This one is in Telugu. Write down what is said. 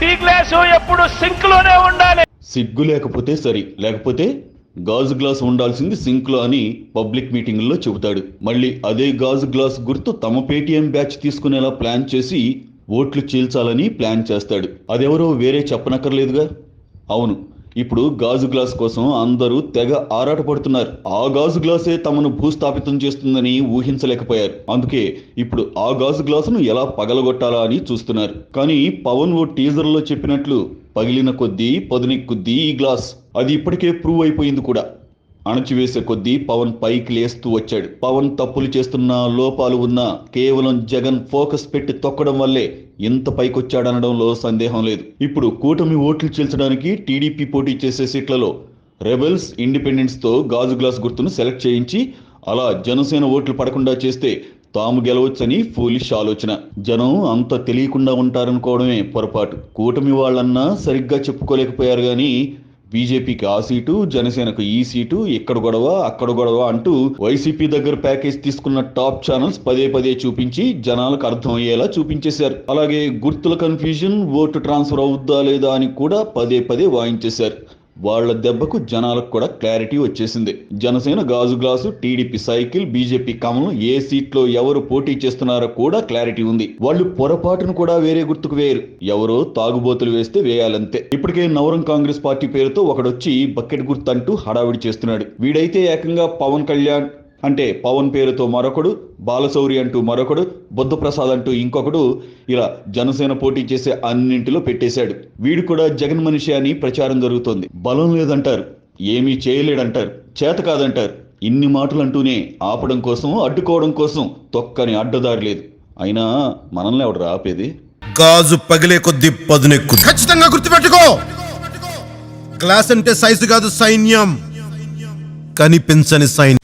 టీ గ్లాసు ఎప్పుడు సింక్లోనే ఉండాలి. సిగ్గు లేకపోతే సరి లేకపోతే గాజు గ్లాస్ ఉండాల్సింది సింక్లో అని పబ్లిక్ మీటింగుల్లో చెబుతాడు. మళ్ళీ అదే గాజు గ్లాస్ గుర్తు తమ పేటీఎం బ్యాచ్ తీసుకునేలా ప్లాన్ చేసి ఓట్లు చీల్చాలని ప్లాన్ చేస్తాడు. అదెవరో వేరే చెప్పనక్కర్లేదుగా? అవును. ఇప్పుడు గాజు గ్లాస్ కోసం అందరూ తెగ ఆరాటపడుతున్నారు. ఆ గాజు గ్లాసే తమను భూస్థాపితం చేస్తుందని ఊహించలేకపోయారు. అందుకే ఇప్పుడు ఆ గాజు గ్లాసును ఎలా పగలగొట్టాలా అని చూస్తున్నారు. కానీ పవన్ ఓ టీజర్లో చెప్పినట్లు పగిలిన కొద్దీ పదునెక్కుద్ది ఈ గ్లాస్. అది ఇప్పటికే ప్రూవ్ అయిపోయింది కూడా. అణచివేసే కొద్దీ పవన్ పైకి లేస్తూ వచ్చాడు. పవన్ తప్పులు చేస్తున్నా లోపాలు ఉన్నా కేవలం జగన్ ఫోకస్ పెట్టి తొక్కడం వల్లే ఇంత పైకొచ్చాడనడంలో సందేహం లేదు. ఇప్పుడు కూటమి ఓట్లు చీల్చడానికి టీడీపీ పోటీ చేసే సీట్లలో రెబెల్స్ ఇండిపెండెన్స్తో గాజు గ్లాస్ గుర్తును సెలెక్ట్ చేయించి అలా జనసేన ఓట్లు పడకుండా చేస్తే తాము గెలవచ్చని ఫూలిష్ ఆలోచన. జనం అంత తెలియకుండా ఉంటారనుకోవడమే పొరపాటు. కూటమి వాళ్ళన్నా సరిగ్గా చెప్పుకోలేకపోయారు కానీ బీజేపీకి ఆ సీటు జనసేనకు ఈ సీటు ఇక్కడ గొడవ అక్కడ గొడవ అంటూ వైసీపీ దగ్గర ప్యాకేజ్ తీసుకున్న టాప్ ఛానల్స్ పదే పదే చూపించి జనాలకు అర్థమయ్యేలా చూపించేశారు. అలాగే గుర్తుల కన్ఫ్యూజన్ ఓటు ట్రాన్స్ఫర్ అవుద్దా లేదా అని కూడా పదే పదే వాయించేశారు. వాళ్ళ దెబ్బకు జనాలకు కూడా క్లారిటీ వచ్చేసింది. జనసేన గాజు గ్లాసు టీడీపీ సైకిల్ బీజేపీ కమలం ఏ సీట్లో ఎవరు పోటీ చేస్తున్నారో కూడా క్లారిటీ ఉంది. వాళ్ళు పొరపాటును కూడా వేరే గుర్తుకు వేయరు. ఎవరో తాగుబోతులు వేస్తే వేయాలంతే. ఇప్పటికే నవరం కాంగ్రెస్ పార్టీ పేరుతో ఒకడొచ్చి బకెట్ గుర్తు అంటూ హడావిడి చేస్తున్నాడు. వీడైతే ఏకంగా పవన్ కళ్యాణ్ అంటే పవన్ పేరుతో మరొకడు బాలశౌరి అంటూ మరొకడు బుద్ధప్రసాద్ అంటూ ఇంకొకడు ఇలా జనసేన పోటీ చేసే అన్నింటిలో పెట్టేశాడు. వీడు కూడా జగన్ మనిషి అని ప్రచారం జరుగుతోంది. బలం లేదంటారు ఏమీ చేయలేడంటారు చేత కాదంటారు. ఇన్ని మాటలు అంటూనే ఆపడం కోసం అడ్డుకోవడం కోసం తొక్కని అడ్డదారి లేదు. అయినా మనల్ని ఎవడు ఆపేది? గాజు పగిలే కొద్ది పదునెక్కు ఖచ్చితంగా గుర్తుపెట్టుకో! గ్లాస్ అంటే సైజు కాదు సైన్యం. కనిపించని సైన్యం.